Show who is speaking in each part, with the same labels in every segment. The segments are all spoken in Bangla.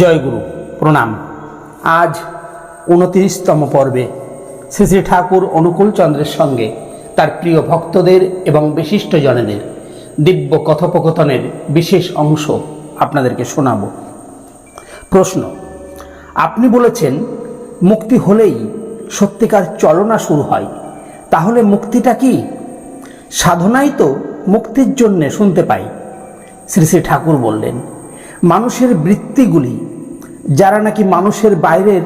Speaker 1: জয়গুরু, প্রণাম। আজ উনত্রিশতম পর্বে শ্রী শ্রী ঠাকুর অনুকূল চন্দ্রের সঙ্গে তার প্রিয় ভক্তদের এবং বিশিষ্টজনেদের দিব্য কথোপকথনের বিশেষ অংশ আপনাদেরকে শোনাব। প্রশ্ন, আপনি বলেছেন মুক্তি হলেই সত্যিকার চলনা শুরু হয়, তাহলে মুক্তিটা কি? সাধনাই তো মুক্তির জন্যে শুনতে পাই, শ্রী শ্রী ঠাকুর বললেন। মানুষের বৃত্তিগুলি, যারা নাকি মানুষের বাইরের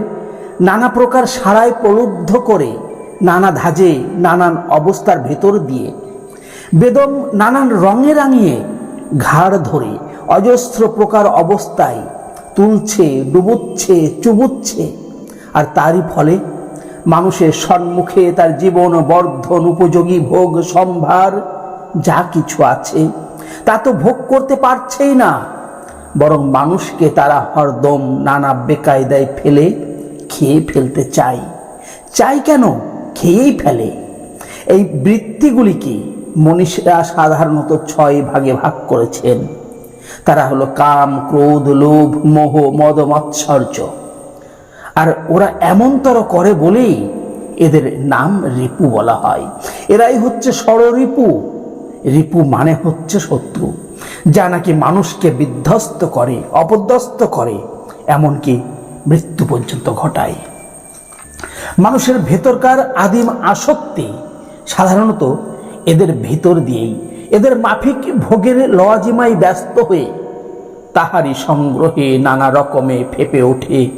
Speaker 1: নানা প্রকার সারায় প্রলুব্ধ করে, নানা ধাজে নানান অবস্থার ভেতর দিয়ে, বেদম নানান রঙে রাঙিয়ে ঘাড় ধরে, অজস্র প্রকার অবস্থায় তুলছে, ডুবুচ্ছে, চুবুচ্ছে। আর তারই ফলে মানুষের সম্মুখে তার জীবন বর্ধন, উপযোগী ভোগ, সম্ভার যা কিছু আছে, তা তো ভোগ করতে পারছেই না। বরং মানুষকে তারা হরদম নানা বেকায়দায় ফেলে, খেয়ে ফেলতে চায়। চাই কেন? খেয়েই ফেলে। এই বৃত্তিগুলিকে মনীষীরা সাধারণত ছয় ভাগে ভাগ করেছেন। তারা হলো কাম, ক্রোধ, লোভ, মোহ, মদ, মৎসর্য। আর ওরা এমনতর করে বলেই এদের নাম রিপু বলা হয়। এরাই হচ্ছে ষড়রিপু। রিপু মানে হচ্ছে শত্রু। যা নাকি মানুষকে বিধ্বস্ত করে, অপদস্থ করে, এমনকি মৃত্যু পর্যন্ত ঘটায়। মানুষের ভেতরকার আদিম আসক্তি সাধারণত এদের ভেতর দিয়েই, এদের মাফিক ভোগের লজিমাই ব্যস্ত হয়ে তাহারই সংগ্রহে নানা রকমে ফেপে ওঠে।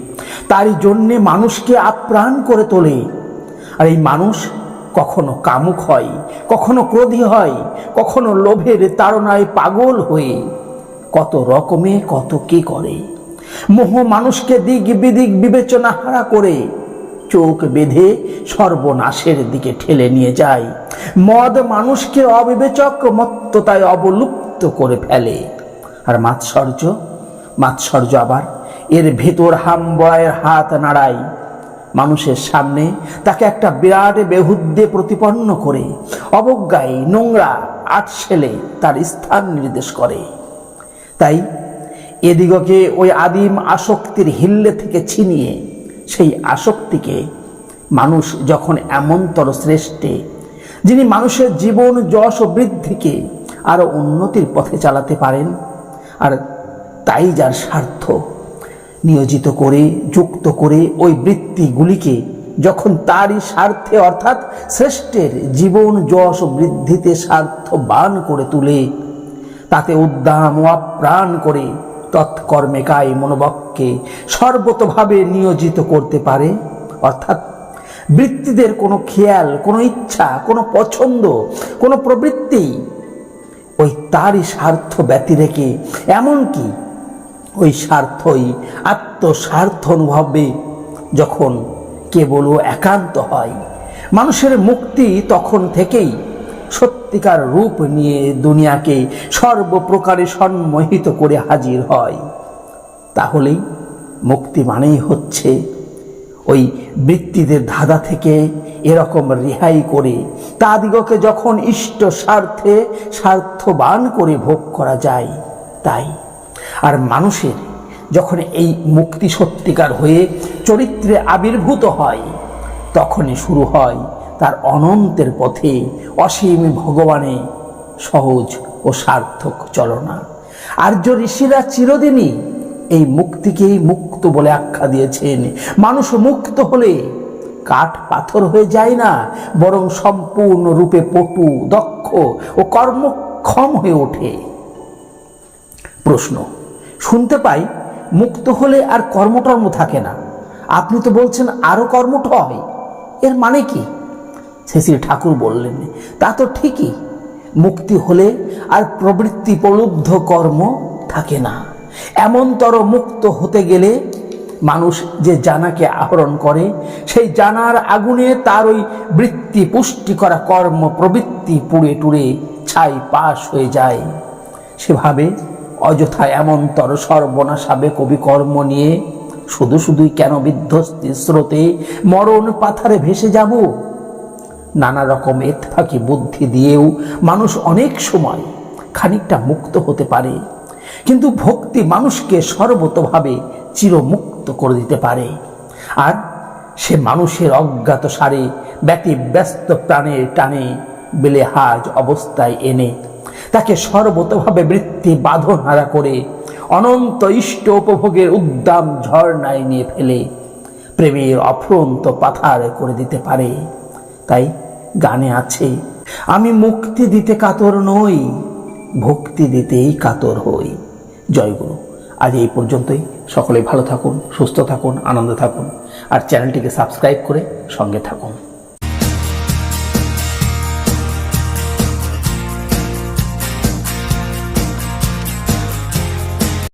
Speaker 1: তারই জন্যে মানুষকে আপ্রাণ করে তোলে। আর এই মানুষ কখনো কামুক হয়, কখনো ক্রোধী হয়, কখনো লোভের তাড়নায় পাগল হয়ে। কত রকমে কত কি করে। মোহ মানুষকে দিক বিদিক বিবেচনা হারা করে, চোখ বেঁধে সর্বনাশের দিকে ঠেলে নিয়ে যায়। মদ মানুষকে অবিবেচক মত্ততায় অবলুপ্ত করে ফেলে। আর মাৎসর্য? মাৎসর্য আবার এর ভেতর হামবড়ায়ের হাত নাড়ায়। মানুষের সামনে তাকে একটা বিরাট বেহুদ্দে প্রতিপন্ন করে, অবজ্ঞায় নোংরা আটশেলে তার স্থান নির্দেশ করে। তাই এদিগকে ওই আদিম আসক্তির হিল্লে থেকে ছিনিয়ে সেই আসক্তিকে মানুষ যখন এমনতর শ্রেষ্ঠে, যিনি মানুষের জীবন, যশ ও বৃদ্ধিকে আরও উন্নতির পথে চালাতে পারেন, আর তাই যার স্বার্থ। নিয়োজিত করে, যুক্ত করে ওই বৃত্তিগুলিকে যখন তারই স্বার্থে অর্থাৎ শ্রেষ্ঠের জীবন যশ বৃদ্ধিতে স্বার্থবান করে তুলে, তাতে উদ্দাম ও আপ্রাণ করে তৎকর্মে কায় মনোবককে সর্বতভাবে নিয়োজিত করতে পারে, অর্থাৎ বৃত্তিদের কোনো খেয়াল, কোনো ইচ্ছা, কোনো পছন্দ, কোনো প্রবৃত্তি ওই তারই স্বার্থ ব্যতি রেখে এমনকি ওই স্বার্থই আত্মস্বার্থ অনুভবে যখন কেবল ও একান্ত হয়, মানুষের মুক্তি তখন থেকেই সত্যিকার রূপ নিয়ে দুনিয়াকে সর্বপ্রকারে সম্মোহিত করে হাজির হয়। তাহলেই মুক্তি মানেই হচ্ছে ওই বৃত্তিদের ধাঁধা থেকে এরকম রেহাই করে, তাদিগকে যখন ইষ্ট স্বার্থে স্বার্থবান করে ভোগ করা যায়, তাই আর মানুষের যখন এই মুক্তি সত্যিকার হয়ে চরিত্রে আবির্ভূত হয়, তখনই শুরু হয় তার অনন্তের পথে অসীম ভগবানে সহজ ও সার্থক চলনা। আর্য ঋষিরা চিরদিনই এই মুক্তিকেই মুক্ত বলে আখ্যা দিয়েছেন। মানুষ মুক্ত হলে কাঠ পাথর হয়ে যায় না, বরং সম্পূর্ণরূপে পটু, দক্ষ ও কর্মক্ষম হয়ে ওঠে। প্রশ্ন শুনতে পাই, মুক্ত হলে আর কর্মটর্ম থাকে না। আপনি তো বলছেন আরও কর্মঠ হয় এর মানে কি? শ্রী ঠাকুর বললেন, তা তো ঠিকই। মুক্তি হলে আর প্রবৃত্তি প্রলুব্ধ কর্ম থাকে না। এমনতর মুক্ত হতে গেলে মানুষ যে জানাকে আহরণ করে, সেই জানার আগুনে তার ওই বৃত্তি পুষ্টি করা কর্ম প্রবৃত্তি পুড়ে টুড়ে ছাই পাশ হয়ে যায়। সেভাবে অযথা এমনতর সর্বনাশাবে কবি কর্ম নিয়ে শুধু শুধুই কেন বিধ্বস্তি স্রোতে মরণ পাথারে ভেসে যাব? নানা রকম এতফাকি বুদ্ধি দিয়েও মানুষ অনেক সময় খানিকটা মুক্ত হতে পারে, কিন্তু ভক্তি মানুষকে সর্বতভাবে চিরমুক্ত করে দিতে পারে। আর সে মানুষের অজ্ঞাত সারে ব্যতি ব্যস্ত প্রাণের টানে বেলেহাজ অবস্থায় এনে তাকে সর্বতভাবে বৃত্তি বাঁধন হারা করে অনন্ত ইষ্ট উপভোগের উদ্দাম ঝর্ণায় নিয়ে ফেলে। প্রেমের অফ্রন্ত পাথার করে দিতে পারে। তাই গানে আছে, আমি মুক্তি দিতে কাতর নই, ভক্তি দিতেই কাতর হই। জয়গুরু আজ এই পর্যন্তই। সকলে ভালো থাকুন, সুস্থ থাকুন, আনন্দ থাকুন। আর চ্যানেলটিকে সাবস্ক্রাইব করে সঙ্গে থাকুন।